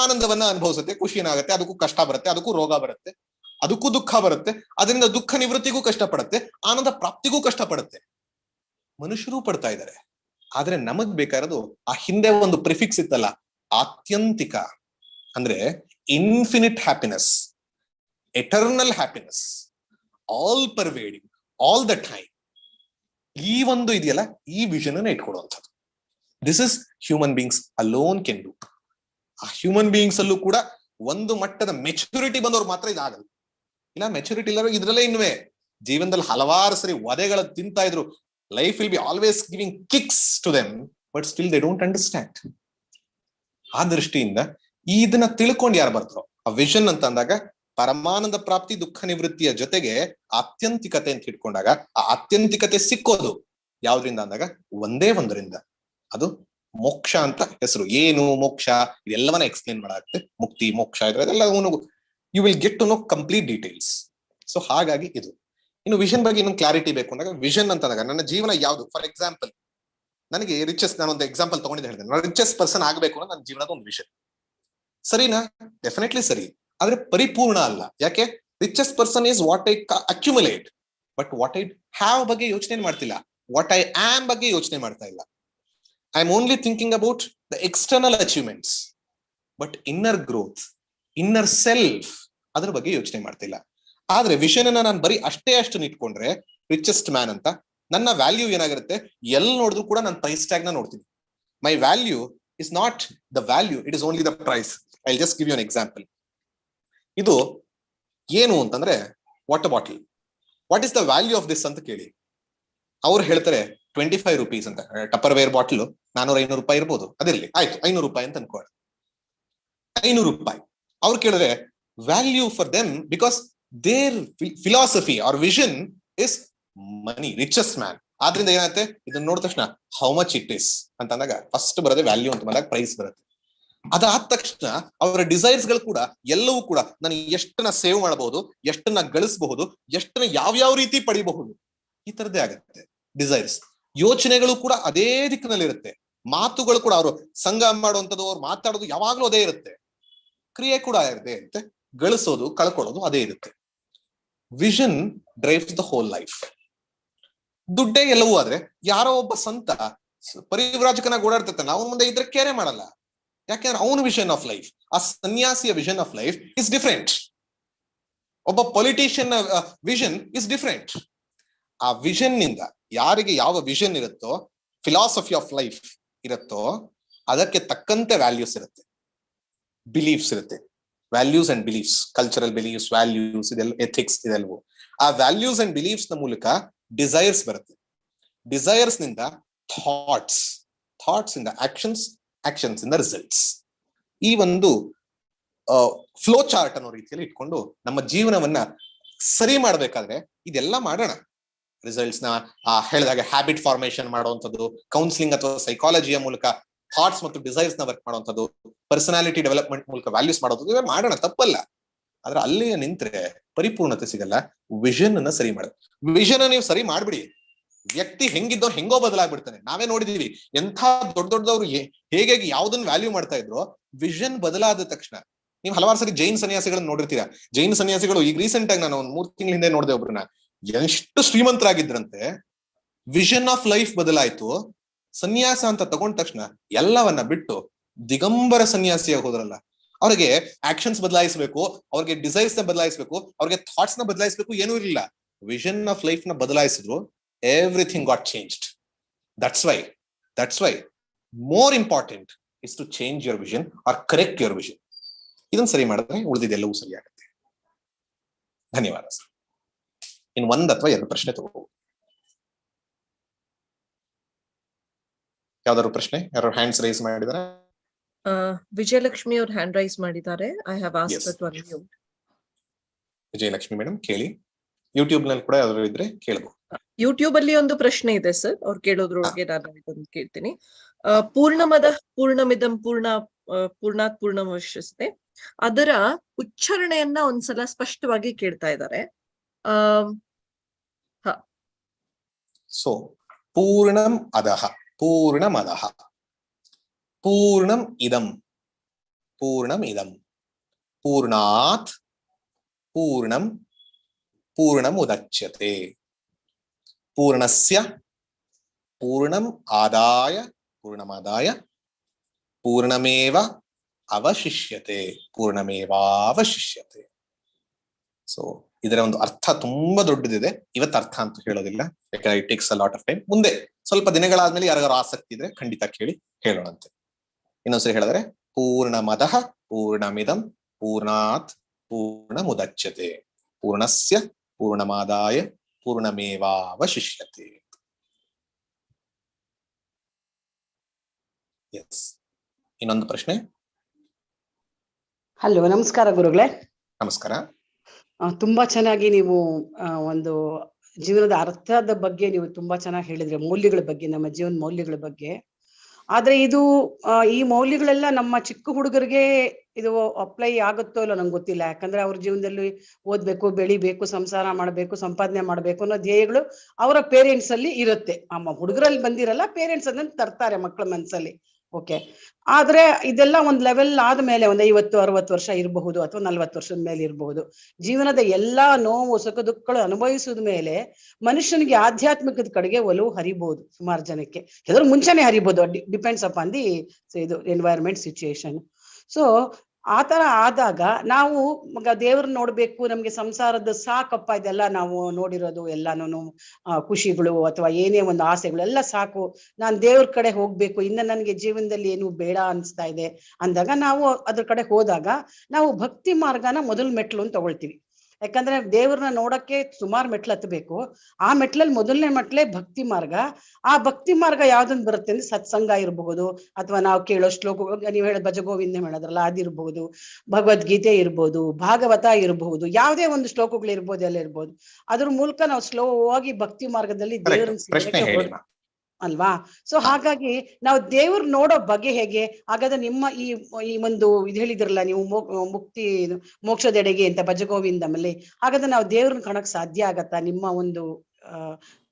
Speaker 3: ಆನಂದವನ್ನ ಅನುಭವಿಸುತ್ತೆ, ಖುಷಿಯನ್ನಾಗತ್ತೆ, ಅದಕ್ಕೂ ಕಷ್ಟ ಬರುತ್ತೆ, ಅದಕ್ಕೂ ರೋಗ ಬರುತ್ತೆ, ಅದಕ್ಕೂ ದುಃಖ ಬರುತ್ತೆ, ಅದರಿಂದ ದುಃಖ ನಿವೃತ್ತಿಗೂ ಕಷ್ಟ ಪಡುತ್ತೆ ಆನಂದ ಪ್ರಾಪ್ತಿಗೂ ಕಷ್ಟ ಪಡುತ್ತೆ ಮನುಷ್ಯರು ಪಡ್ತಾ ಇದ್ದಾರೆ. ಆದ್ರೆ ನಮಗ್ ಬೇಕಾಗಿರೋದು ಆ ಹಿಂದೆ ಒಂದು ಪ್ರಿಫಿಕ್ಸ್ ಇತ್ತಲ್ಲ, ಆತ್ಯಂತಿಕ, ಅಂದ್ರೆ infinite happiness eternal happiness all pervading all the time ಈ ಒಂದು ಇದೆಯಲ್ಲ, ಈ ವಿಷನ್ ಅನ್ನ ಇಟ್ಕೊಡುವಂಥದ್ದು. This is human beings alone can do ಆ ಹ್ಯೂಮನ್ ಬೀಯಿಂಗ್ಸ್ ಅಲ್ಲೂ ಕೂಡ ಒಂದು ಮಟ್ಟದ ಮೆಚುರಿಟಿ ಬಂದವ್ರು ಮಾತ್ರ ಇದಾಗಲ್ಲ. ಇಲ್ಲ ಮೆಚುರಿಟಿ ಇಲ್ಲರೂ ಇದ್ರಲ್ಲೇ ಇನ್ನುವೆ ಜೀವನದಲ್ಲಿ ಹಲವಾರು ಸರಿ ವಧೆಗಳ ತಿಂತಾ ಇದ್ರು life will be always giving kicks to them but still they don't understand ಆ ದೃಷ್ಟಿಯಿಂದ ಇದನ್ನ ತಿಳ್ಕೊಂಡು ಯಾರು ಬರ್ತಾರೋ, ಆ ವಿಷನ್ ಅಂತ ಅಂದಾಗ ಪರಮಾನಂದ ಪ್ರಾಪ್ತಿ ದುಃಖ ನಿವೃತ್ತಿಯ ಜೊತೆಗೆ ಆತ್ಯಂತಿಕತೆ ಅಂತ ಹಿಡ್ಕೊಂಡಾಗ, ಆ ಆತ್ಯಂತಿಕತೆ ಸಿಕ್ಕೋದು ಯಾವ್ದ್ರಿಂದ ಅಂದಾಗ? ಒಂದೇ ಒಂದರಿಂದ. ಅದು ಮೋಕ್ಷ ಅಂತ ಹೆಸರು. ಏನು ಮೋಕ್ಷ? ಇದೆಲ್ಲವನ್ನ ಎಕ್ಸ್ಪ್ಲೇನ್ ಮಾಡಾಗುತ್ತೆ. ಮುಕ್ತಿ, ಮೋಕ್ಷ ಇದೆಲ್ಲ you will get to know complete details so ಹಾಗಾಗಿ ಇದು. ಇನ್ನು ವಿಷನ್ ಬಗ್ಗೆ ಇನ್ನೊಂದು ಕ್ಲಾರಿಟಿ ಬೇಕು ಅಂದಾಗ ವಿಷನ್ ಅಂತ ಅಂದಾಗ, ನನ್ನ ಜೀವನ ಯಾವುದು? ಫಾರ್ ಎಕ್ಸಾಂಪಲ್ ನನಗೆ ರಿಚೆಸ್ ನಾನು ಒಂದು ಎಕ್ಸಾಂಪಲ್ ತಗೊಂಡಿದ್ದೆ ಹೇಳಿದೆ ನಾನು ರಿಚೆಸ್ ಪರ್ಸನ್ ಆಗಬೇಕು ಅನ್ನೋ ನನ್ನ ಜೀವನದ ಒಂದು ವಿಷನ್ ಸರಿನಾ? ಡೆಫಿನೆಟ್ಲಿ ಸರಿ. ಆದ್ರೆ ಪರಿಪೂರ್ಣ ಅಲ್ಲ. ಯಾಕೆ? Richest person is what I accumulate but what I have ಬಗ್ಗೆ ಯೋಚನೆ ಮಾಡ್ತಿಲ್ಲ? ವಾಟ್ ಐ ಆಮ್ ಬಗ್ಗೆ ಯೋಚನೆ ಮಾಡ್ತಾ ಇಲ್ಲ. I am only thinking about the external achievements but inner growth inner self ಅದ್ರ ಬಗ್ಗೆ ಯೋಚನೆ ಮಾಡ್ತಿಲ್ಲ. ಆದ್ರೆ ವಿಷನ್ ಅನ್ನ ನಾನು ಬರೀ ಅಷ್ಟೇ ಅಷ್ಟು ಇಟ್ಕೊಂಡ್ರೆ ರಿಚೆಸ್ಟ್ ಮ್ಯಾನ್ ಅಂತ ನನ್ನ ವ್ಯಾಲ್ಯೂ ಏನಾಗಿರುತ್ತೆ? ಎಲ್ಲಿ ನೋಡಿದ್ರು ಕೂಡ ನಾನು ಪ್ರೈಸ್ ಟ್ಯಾಗ್ನ ನೋಡ್ತೀನಿ. My value is not the value it is only the price I just give you an example ಇದು ಏನು ಅಂತಂದ್ರೆ water bottle what is the value of this ಅಂತ ಕೇಳಿ. ಅವ್ರು ಹೇಳ್ತಾರೆ ಟ್ವೆಂಟಿ ಫೈವ್ ರುಪೀಸ್ ಅಂತ. ಟಪ್ಪರ್ ವೇರ್ ಬಾಟಲ್ ನಾನೂರ ಐನೂರು ರೂಪಾಯಿ ಇರ್ಬೋದು. ಅದಿರಲಿ, ಆಯ್ತು, ಐನೂರು ರೂಪಾಯಿ ಅಂತ ಅನ್ಕೊಳ್ಳಿ. ಐನೂರು ರೂಪಾಯಿ. ಅವ್ರು ಕೇಳಿದ್ರೆ value for them because their philosophy or vision is money riches man ಆದ್ರಿಂದ ಏನಾಗುತ್ತೆ? ಇದನ್ನ ನೋಡಿದ ತಕ್ಷಣ ಹೌ ಮಚ್ ಇಟ್ ಇಸ್ ಅಂತ ಅಂದಾಗ ಫಸ್ಟ್ ಬರೋದೇ ವ್ಯಾಲ್ಯೂ ಅಂತ ಬಂದಾಗ ಪ್ರೈಸ್ ಬರುತ್ತೆ. ಅದಾದ ತಕ್ಷಣ ಅವರ ಡಿಸೈರ್ಸ್ಗಳು ಕೂಡ ಎಲ್ಲವೂ ಕೂಡ ನಾನು ಎಷ್ಟನ್ನ ಸೇವ್ ಮಾಡಬಹುದು, ಎಷ್ಟನ್ನ ಗಳಿಸಬಹುದು, ಎಷ್ಟನ್ನ ಯಾವ ಯಾವ ರೀತಿ ಪಡಿಬಹುದು ಈ ತರದೇ ಆಗತ್ತೆ ಡಿಸೈರ್ಸ್ ಯೋಚನೆಗಳು ಕೂಡ ಅದೇ ದಿಕ್ಕಿನಲ್ಲಿ ಇರುತ್ತೆ. ಮಾತುಗಳು ಕೂಡ ಅವರು ಸಂಘ ಮಾಡುವಂಥದ್ದು, ಅವ್ರು ಮಾತಾಡೋದು ಯಾವಾಗ್ಲೂ ಅದೇ ಇರುತ್ತೆ. ಕ್ರಿಯೆ ಕೂಡ ಇರುತ್ತೆ. ಅಂತೆ ಗಳಿಸೋದು, ಕಳ್ಕೊಳ್ಳೋದು ಅದೇ ಇರುತ್ತೆ. Vision drives the whole life ದುಡ್ಡೇ ಎಲ್ಲವೂ ಆದ್ರೆ ಯಾರೋ ಒಬ್ಬ ಸಂತ ಪರಿವ್ರಾಜಕನಾಗಿ ಓಡಾಡ್ತಿರ್ತಾನೆ, ಅವನ ಮುಂದೆ ಇದ್ರೆ ಕೇರೆ ಮಾಡಲ್ಲ. ಯಾಕೆಂದ್ರೆ ಅವನ ವಿಷನ್ ಆಫ್ ಲೈಫ್ ಆ ಸನ್ಯಾಸಿಯ vision of life is different ಒಬ್ಬ ಪೊಲಿಟಿಷಿಯನ್ ವಿಷನ್ ಇಸ್ ಡಿಫ್ರೆಂಟ್ ಆ ವಿಷನ್ನಿಂದ ಯಾರಿಗೆ ಯಾವ ವಿಷನ್ ಇರುತ್ತೋ ಫಿಲಾಸಫಿ ಆಫ್ ಲೈಫ್ ಇರುತ್ತೋ, ಅದಕ್ಕೆ ತಕ್ಕಂತೆ ವ್ಯಾಲ್ಯೂಸ್ ಇರುತ್ತೆ. ಬಿಲೀಫ್ಸ್ ಇರುತ್ತೆ. Values and beliefs cultural beliefs values ಇದೆಲ್ಲ ಎಥಿಕ್ಸ್ ಇದೆಲ್ಲವೂ. ಆ ವ್ಯಾಲ್ಯೂಸ್ ಅಂಡ್ ಬಿಲೀಫ್ಸ್ನ ಮೂಲಕ ಡಿಸೈರ್ಸ್ ಬರುತ್ತೆ. ಡಿಸೈರ್ಸ್ನಿಂದ ಥಾಟ್ಸ್ ಥಾಟ್ಸ್ ಇಂದ ಆಕ್ಷನ್ಸ್ ಆಕ್ಷನ್ಸ್ ಇಂದ ರಿಸಲ್ಟ್ಸ್ ಈ ಒಂದು ಫ್ಲೋ ಚಾರ್ಟ್ ಅನ್ನೋ ರೀತಿಯಲ್ಲಿ ಇಟ್ಕೊಂಡು ನಮ್ಮ ಜೀವನವನ್ನ ಸರಿ ಮಾಡ್ಬೇಕಾದ್ರೆ ಇದೆಲ್ಲ ಮಾಡೋಣ. ರಿಸಲ್ಟ್ಸ್ನ ಹೇಳಿದಾಗ ಹ್ಯಾಬಿಟ್ ಫಾರ್ಮೇಶನ್ ಮಾಡುವಂಥದ್ದು ಕೌನ್ಸಿಲಿಂಗ್ ಅಥವಾ ಸೈಕಾಲಜಿಯ ಮೂಲಕ ಥಾಟ್ಸ್ ಮತ್ತು ಡಿಸೈರ್ಸ್ನ ವರ್ಕ್ ಮಾಡುವಂಥದ್ದು ಪರ್ಸನಾಲಿಟಿ ಡೆವಲಪ್ಮೆಂಟ್ ಮೂಲಕ ವ್ಯಾಲ್ಯೂಸ್ ಮಾಡೋದು ಮಾಡೋಣ, ತಪ್ಪಲ್ಲ. ಆದ್ರೆ ಅಲ್ಲಿಯೇ ನಿಂತ್ರೆ ಪರಿಪೂರ್ಣತೆ ಸಿಗಲ್ಲ ವಿಷನ್ ಅನ್ನ ಸರಿ ಮಾಡ. ವಿಷನ್ ನೀವು ಸರಿ ಮಾಡ್ಬಿಡಿ. ವ್ಯಕ್ತಿ ಹೆಂಗಿದ್ದೋ ಹೆಂಗೋ ಬದಲಾಗ್ಬಿಡ್ತಾನೆ ನಾವೇ ನೋಡಿದೀವಿ ಎಂಥ ದೊಡ್ಡ ದೊಡ್ಡದವ್ರು ಹೇಗೆ ಯಾವ್ದನ್ನ ವ್ಯಾಲ್ಯೂ ಮಾಡ್ತಾ ಇದ್ರು ವಿಷನ್ ಬದಲಾದ ತಕ್ಷಣ. ನೀವು ಹಲವಾರು ಸರಿ ಜೈನ್ ಸನ್ಯಾಸಿಗಳನ್ನ ನೋಡಿರ್ತೀರಾ? ಜೈನ್ ಸನ್ಯಾಸಿಗಳು ಈಗ ರೀಸೆಂಟ್ ಆಗಿ ನಾನು ಒಂದ್ ಮೂರ್ ತಿಂಗಳ ಹಿಂದೆ ನೋಡಿದೆ ಒಬ್ರನ್ನ. ಎಷ್ಟು ಶ್ರೀಮಂತರಾಗಿದ್ರಂತೆ ವಿಷನ್ ಆಫ್ ಲೈಫ್ ಬದಲಾಯ್ತು. ಸನ್ಯಾಸ ಅಂತ ತಗೊಂಡ ತಕ್ಷಣ ಎಲ್ಲವನ್ನ ಬಿಟ್ಟು ದಿಗಂಬರ ಸನ್ಯಾಸಿಯಾಗಿ ಹೋದ್ರಲ್ಲ. ಅವ್ರಿಗೆ ಆಕ್ಷನ್ಸ್ ಬದಲಾಯಿಸಬೇಕು, ಅವ್ರಿಗೆ ಡಿಸೈರ್ಸ್ನ ಬದಲಾಯಿಸಬೇಕು, ಅವ್ರಿಗೆ ಥಾಟ್ಸ್ನ ಬದಲಾಯಿಸಬೇಕು ಏನೂ ಇರಲಿಲ್ಲ. ವಿಷನ್ ಆಫ್ ಲೈಫ್ನ ಬದಲಾಯಿಸಿದ್ರು. Everything got changed. That's why that's why more important is to change your vision or correct your vision ಇದನ್ನು ಸರಿ ಮಾಡಿದ್ರೆ ಉಳಿದಿದ್ದೆಲ್ಲವೂ ಸರಿ ಆಗುತ್ತೆ. ಧನ್ಯವಾದ ಸರ್. ಇನ್ ಒಂದ್ ಅಥವಾ ಎರಡು ಪ್ರಶ್ನೆ ತಗೋಬಹುದು ಯಾವ್ದಾದ್ರು ಪ್ರಶ್ನೆ? ಯಾರು ಹ್ಯಾಂಡ್ಸ್ ರೈಸ್ ಮಾಡಿದಾರೆ?
Speaker 1: ವಿಜಯಲಕ್ಷ್ಮಿ ಅವ್ರು ಹ್ಯಾಂಡ್ ರೈಸ್ ಮಾಡಿದ್ದಾರೆ. I have asked
Speaker 3: Vijayalakshmi madam ಕೇಳಿ. ಯೂಟ್ಯೂಬ್ನಲ್ಲಿ ಕೂಡ ಯಾವ್ದಾದ್ರು ಇದ್ರೆ ಕೇಳಬಹುದು
Speaker 1: ಯೂಟ್ಯೂಬ್ ಅಲ್ಲಿ ಒಂದು ಪ್ರಶ್ನೆ ಇದೆ ಸರ್, ಅವ್ರು ಕೇಳೋದ್ರೊಳಗೆ ನಾನು ಇದೊಂದು ಕೇಳ್ತೀನಿ. ಪೂರ್ಣಮದ, ಪೂರ್ಣಮಿದಂ, ಪೂರ್ಣ ಪೂರ್ಣಾತ್ ಪೂರ್ಣವಶ್ಯಸ್ತೆ ಅದರ ಉಚ್ಚಾರಣೆಯನ್ನ ಒಂದ್ಸಲ ಸ್ಪಷ್ಟವಾಗಿ ಕೇಳ್ತಾ ಇದ್ದಾರೆ.
Speaker 3: ಸೊ ಪೂರ್ಣಂ ಅದಹ ಪೂರ್ಣಮದಹ ಪೂರ್ಣಂ ಇದಂ ಪೂರ್ಣಂ ಇದಂ. ಪೂರ್ಣಾತ್, ಪೂರ್ಣಂ ಪೂರ್ಣಂ ಉದಚ್ಯತೆ ಪೂರ್ಣಸ್ಯ, ಪೂರ್ಣಂ ಆದಾಯ, ಪೂರ್ಣಮಾದಾಯ, ಪೂರ್ಣಮೇವ ಅವಶಿಷ್ಯತೆ, ಪೂರ್ಣಮೇವಾವಶಿಷ್ಯತೆ. ಸೊ ಇದರ ಒಂದು ಅರ್ಥ ತುಂಬಾ ದೊಡ್ಡದಿದೆ. ಇವತ್ತು ಅರ್ಥ ಅಂತ ಹೇಳೋದಿಲ್ಲ. ಯಾಕಂದ್ರೆ it takes a lot of time ಮುಂದೆ ಸ್ವಲ್ಪ ದಿನಗಳಾದ್ಮೇಲೆ ಯಾರಿಗಾರು ಆಸಕ್ತಿ ಇದ್ರೆ ಖಂಡಿತ ಕೇಳಿ ಹೇಳೋಣಂತೆ. ಇನ್ನೊಂದ್ಸರಿ ಹೇಳಿದ್ರೆ, ಪೂರ್ಣಮದ ಪೂರ್ಣಮಿದಂ ಪೂರ್ಣಾತ್ ಪೂರ್ಣ ಮುದಚ್ಯತೆ ಪೂರ್ಣಸ್ಯ, ಪೂರ್ಣಮಾದಾಯ ಪೂರ್ಣಮೇವಾವಶಿಷ್ಯತೆ ಎಸ್ ಇನ್ನೊಂದು ಪ್ರಶ್ನೆ?
Speaker 5: ಹಲೋ ನಮಸ್ಕಾರ ಗುರುಗಳೇ.
Speaker 3: ನಮಸ್ಕಾರ.
Speaker 5: ತುಂಬಾ ಚೆನ್ನಾಗಿ ನೀವು ಒಂದು ಜೀವನದ ಅರ್ಥದ ಬಗ್ಗೆ ನೀವು ತುಂಬಾ ಚೆನ್ನಾಗಿ ಹೇಳಿದ್ರಿ ಮೌಲ್ಯಗಳ ಬಗ್ಗೆ ನಮ್ಮ ಜೀವನ ಮೌಲ್ಯಗಳ ಬಗ್ಗೆ. ಆದ್ರೆ ಇದು ಈ ಮೌಲ್ಯಗಳೆಲ್ಲ ನಮ್ಮ ಚಿಕ್ಕ ಹುಡುಗರಿಗೆ ಇದು ಅಪ್ಲೈ ಆಗುತ್ತೋ ಇಲ್ಲೋ ನಂಗೆ ಗೊತ್ತಿಲ್ಲ. ಯಾಕಂದ್ರೆ ಅವ್ರ ಜೀವನದಲ್ಲಿ ಓದ್ಬೇಕು, ಬೆಳಿಬೇಕು, ಸಂಸಾರ ಮಾಡ್ಬೇಕು, ಸಂಪಾದನೆ ಮಾಡ್ಬೇಕು ಅನ್ನೋ ಧ್ಯೇಯಗಳು ಅವರ ಪೇರೆಂಟ್ಸ್ ಅಲ್ಲಿ ಇರುತ್ತೆ. ಅಮ್ಮ ಹುಡುಗರಲ್ಲಿ ಬಂದಿರಲ್ಲ ಪೇರೆಂಟ್ಸ್ ಅದನ್ನ ತರ್ತಾರೆ ಮಕ್ಕಳ ಮನ್ಸಲ್ಲಿ. ಓಕೆ ಆದ್ರೆ ಇದೆಲ್ಲ ಒಂದ್ ಲೆವೆಲ್ ಆದ್ಮೇಲೆ ಒಂದ್ ಐವತ್ತು, ಅರವತ್ತು ವರ್ಷ ಇರಬಹುದು ಅಥವಾ ನಲ್ವತ್ತು ವರ್ಷದ ಮೇಲೆ ಇರಬಹುದು. ಜೀವನದ ಎಲ್ಲಾ ನೋವು, ಸುಖ ದುಃಖಗಳು ಅನುಭವಿಸಿದ ಮೇಲೆ ಮನುಷ್ಯನಿಗೆ ಆಧ್ಯಾತ್ಮಿಕದ ಕಡೆಗೆ ಒಲವು ಹರಿಬಹುದು ಸುಮಾರು ಜನಕ್ಕೆ. ಕೆಲವರು ಮುಂಚೆನೆ ಹರಿಬಹುದು ಡಿಪೆಂಡ್ಸ್ ಅಪಾನ್ ದಿ ಇದು ಎನ್ವೈರ್ಮೆಂಟ್ ಸಿಚುಯೇಷನ್ ಸೊ ಆ ತರ ಆದಾಗ ನಾವು ದೇವ್ರನ್ನ ನೋಡ್ಬೇಕು, ನಮ್ಗೆ ಸಂಸಾರದ ಸಾಕಪ್ಪ ಇದೆಲ್ಲ ನಾವು ನೋಡಿರೋದು ಎಲ್ಲಾನು ಖುಷಿಗಳು ಅಥವಾ ಏನೇ ಒಂದು ಆಸೆಗಳು ಎಲ್ಲ ಸಾಕು. ನಾನ್ ದೇವ್ರ ಕಡೆ ಹೋಗ್ಬೇಕು, ಇನ್ನ ನನಗೆ ಜೀವನದಲ್ಲಿ ಏನು ಬೇಡ ಅನ್ಸ್ತಾ ಇದೆ ಅಂದಾಗ ನಾವು ಅದ್ರ ಕಡೆ ಹೋದಾಗ ನಾವು ಭಕ್ತಿ ಮಾರ್ಗನ ಮೊದಲ ಮೆಟ್ಲು ಅಂತ ತಗೊಳ್ತೀವಿ. ಯಾಕಂದ್ರೆ ದೇವ್ರನ್ನ ನೋಡಕ್ಕೆ ಸುಮಾರು ಮೆಟ್ಲು ಹತ್ತಬೇಕು ಆ ಮೆಟ್ಲಲ್ಲಿ ಮೊದಲನೇ ಮೆಟ್ಲೆ ಭಕ್ತಿ ಮಾರ್ಗ. ಆ ಭಕ್ತಿ ಮಾರ್ಗ ಯಾವ್ದನ್ ಬರುತ್ತೆ ಅಂದ್ರೆ ಸತ್ಸಂಗ ಇರಬಹುದು ಅಥವಾ ನಾವು ಕೇಳೋ ಶ್ಲೋಕ ನೀವು ಹೇಳ ಭಜಗೋವಿಂದ ಹೇಳೋದ್ರಲ್ಲ ಅದಿರ್ಬಹುದು ಭಗವದ್ಗೀತೆ ಇರ್ಬೋದು ಭಾಗವತ ಇರಬಹುದು ಯಾವುದೇ ಒಂದು ಶ್ಲೋಕಗಳು ಇರ್ಬೋದು ಎಲ್ಲ ಇರ್ಬೋದು. ಅದ್ರ ಮೂಲಕ ನಾವು ಸ್ಲೋ ಆಗಿ ಭಕ್ತಿ ಮಾರ್ಗದಲ್ಲಿ. ದೇವ್ರನ್ನ ಅಲ್ವಾ? ಸೊ ಹಾಗಾಗಿ ನಾವು ದೇವ್ರ ನೋಡೋ ಬಗೆ ಹೇಗೆ? ಹಾಗಾದ್ರೆ ನಿಮ್ಮ ಈ ಈ ಒಂದು ಇದು ಹೇಳಿದ್ರಲ್ಲ ನೀವು ಮುಕ್ತಿ ಮೋಕ್ಷದೆಡೆಗೆ ಅಂತ ಭಜಗೋವಿಂದಮಲ್ಲಿ. ಹಾಗಾದ್ರೆ ನಾವು ದೇವ್ರನ್ನ ಕಾಣಕ್ ಸಾಧ್ಯ ಆಗತ್ತಾ? ನಿಮ್ಮ ಒಂದು ಆ